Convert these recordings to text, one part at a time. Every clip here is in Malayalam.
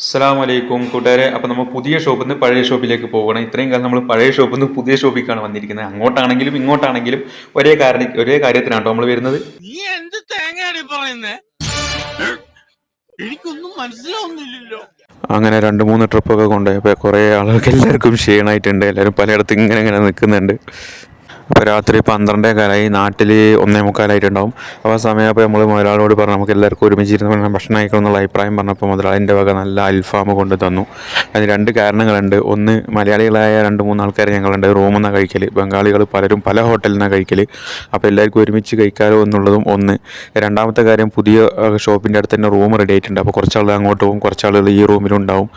അസ്സാം വലൈക്കും കൂട്ടുകാരെ. അപ്പോൾ നമ്മൾ പുതിയ ഷോപ്പിൽ നിന്ന് പഴയ ഷോപ്പിലേക്ക് പോകണം ഇത്രയും കാലം നമ്മൾ പഴയ ഷോപ്പിൽ നിന്ന് പുതിയ ഷോപ്പിലേക്കാണ് വന്നിരിക്കുന്നത്. അങ്ങോട്ടാണെങ്കിലും ഇങ്ങോട്ടാണെങ്കിലും ഒരേ കാരണ ഒരേ കാര്യത്തിനാണ് നമ്മൾ വരുന്നത്. നീ എന്ത് തേങ്ങയാണ് എനിക്കൊന്നും മനസ്സിലാവുന്നില്ലല്ലോ. അങ്ങനെ രണ്ട് മൂന്ന് ട്രിപ്പൊക്കെ കൊണ്ടുപോയപ്പോൾ കുറേ ആളുകൾക്ക് എല്ലാവർക്കും ക്ഷീണമായിട്ടുണ്ട്. എല്ലാവരും പലയിടത്തും ഇങ്ങനെ ഇങ്ങനെ നിൽക്കുന്നുണ്ട്. അപ്പോൾ രാത്രി പന്ത്രണ്ടേ കാലമായി നാട്ടിൽ ഒന്നേ മുക്കാലായിട്ടുണ്ടാവും. അപ്പോൾ ആ സമയപ്പോൾ നമ്മൾ മുതലാളിയോട് പറഞ്ഞു നമുക്ക് എല്ലാവർക്കും ഒരുമിച്ചിരുന്ന് പറഞ്ഞാൽ ഭക്ഷണം കഴിക്കണം എന്നുള്ള അഭിപ്രായം പറഞ്ഞപ്പോൾ മുതലാളിന്റെ വക നല്ല അൽഫാം കൊണ്ട് തന്നു. അതിന് രണ്ട് കാരണങ്ങളുണ്ട്. ഒന്ന് മലയാളികളായ രണ്ട് മൂന്ന് ആൾക്കാർ ഞങ്ങളുണ്ട്. റൂമിൽ നിന്നാണ് കഴിക്കൽ ബംഗാളികൾ പലരും പല ഹോട്ടലിൽ നിന്നാണ് കഴിക്കൽ അപ്പോൾ എല്ലാവർക്കും ഒരുമിച്ച് കഴിക്കാമോ എന്നുള്ളതും ഒന്ന്. രണ്ടാമത്തെ കാര്യം പുതിയ ഷോപ്പിന്റെ അടുത്ത് തന്നെ റൂം റെഡി ആയിട്ടുണ്ട്. അപ്പോൾ കുറച്ച് ആളുകൾ അങ്ങോട്ട് പോകും കുറച്ച് ആളുകൾ ഈ റൂമിലുണ്ടാവും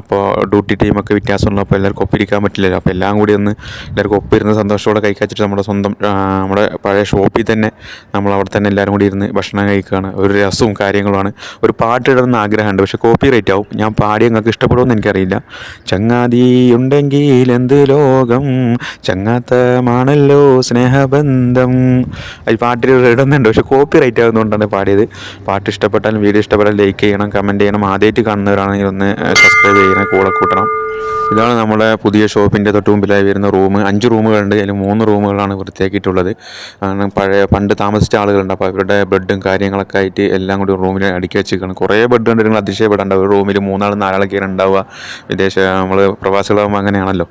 അപ്പോൾ ഡ്യൂട്ടി ടൈമൊക്കെ വ്യത്യാസമുള്ളൂ അപ്പോൾ എല്ലാവർക്കും ഒപ്പിരിക്കാൻ പറ്റില്ലല്ലോ. അപ്പോൾ എല്ലാം കൂടി ഒന്ന് എല്ലാവർക്കും ഒപ്പിരുന്ന് സന്തോഷത്തോടെ കഴിക്കാച്ചിട്ട് നമ്മുടെ സ്വന്തം നമ്മുടെ പഴയ ഷോപ്പിൽ തന്നെ നമ്മൾ അവിടെ തന്നെ എല്ലാവരും കൂടി ഇരുന്ന് ഭക്ഷണം കഴിക്കുകയാണ്. ഒരു രസവും കാര്യങ്ങളുമാണ്. ഒരു പാട്ട് ഇടണമെന്ന് ആഗ്രഹമുണ്ട്. പക്ഷേ കോപ്പി റേറ്റ് ആവും. ഞാൻ പാടി നിങ്ങൾക്ക് ഇഷ്ടപ്പെടുമെന്ന് എനിക്കറിയില്ല. ചങ്ങാതി ഉണ്ടെങ്കിൽ എന്ത് ലോകം? ചങ്ങാത്തമാണല്ലോ സ്നേഹബന്ധം. ഈ പാട്ടിൽ ഇടുന്നുണ്ട്. പക്ഷേ കോപ്പി റേറ്റ് ആകുന്നതുകൊണ്ടാണ് പാടിയത്. പാട്ട് ഇഷ്ടപ്പെട്ടാലും വീഡിയോ ഇഷ്ടപ്പെട്ടാൽ ലൈക്ക് ചെയ്യണം കമന്റ് ചെയ്യണം. ആദ്യമായിട്ട് കാണുന്നവരാണെങ്കിൽ ഒന്ന് സബ്സ്ക്രൈബ് ചെയ്യണം കൂടെ കൂട്ടണം. ഇതാണ് നമ്മുടെ പുതിയ ഷോപ്പിന്റെ തൊട്ട് മുമ്പിലായി വരുന്ന റൂം. അഞ്ച് റൂമുകളുണ്ട്. അതിൽ മൂന്ന് റൂമുകളാണ് വൃത്തിയാക്കിയിട്ടുള്ളത്. കാരണം പഴയ പണ്ട് താമസിച്ച ആളുകളുണ്ട്. അപ്പോൾ അവരുടെ ബെഡും കാര്യങ്ങളൊക്കെ ആയിട്ട് എല്ലാം കൂടി റൂമിൽ അടുക്കി വെച്ചിരിക്കണം കുറേ ബെഡ് ഉണ്ട് നിങ്ങൾ അതിശയപ്പെടേണ്ട. ഒരു റൂമിൽ മൂന്നാൾ നാലാളൊക്കെയാണ് ഉണ്ടാവുക. വിദേശ നമ്മൾ പ്രവാസികളാകുമ്പോൾ അങ്ങനെയാണല്ലോ.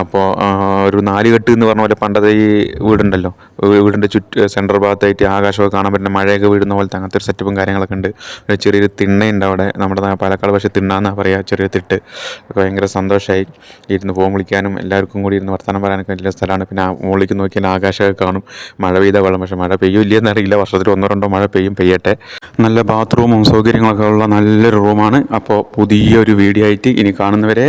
അപ്പോൾ ഒരു നാലുകെട്ട് എന്ന് പറഞ്ഞ പോലെ പണ്ടത്തെ ഈ വീടുണ്ടല്ലോ. വീടിന്റെ ചുറ്റ് സെൻട്രൽ ഭാഗത്തായിട്ട് ആകാശമൊക്കെ കാണാൻ പറ്റുന്ന മഴയൊക്കെ വീഴുന്ന പോലത്തെ അങ്ങനത്തെ ഒരു സെറ്റപ്പും കാര്യങ്ങളൊക്കെ ഉണ്ട്. ഒരു ചെറിയൊരു തിണ്ണയുണ്ട് അവിടെ. നമ്മുടെ പാലക്കാട് പക്ഷേ തിണ്ണാന്നാണ് പറയുക ചെറിയ തിട്ട്. ഭയങ്കര സന്തോഷമായി ഇരുന്ന് ഫോൺ വിളിക്കാനും എല്ലാവർക്കും കൂടി ഇരുന്ന് വർത്തമാനം പറയാനൊക്കെ വലിയ സ്ഥലമാണ്. പിന്നെ മുകളിലേക്ക് നോക്കിയാൽ ആകാശമൊക്കെ കാണും. മഴ പെയ്ത വെള്ളം പക്ഷേ മഴ പെയ്യില്ലെന്ന് അറിയില്ല വർഷത്തിൽ ഒന്നോ രണ്ടോ മഴ പെയ്യും പെയ്യട്ടെ. നല്ല ബാത്റൂമും സൗകര്യങ്ങളൊക്കെ ഉള്ള നല്ലൊരു റൂമാണ് അപ്പോൾ പുതിയൊരു വീഡിയോ ആയിട്ട് ഇനി കാണുന്നവരെ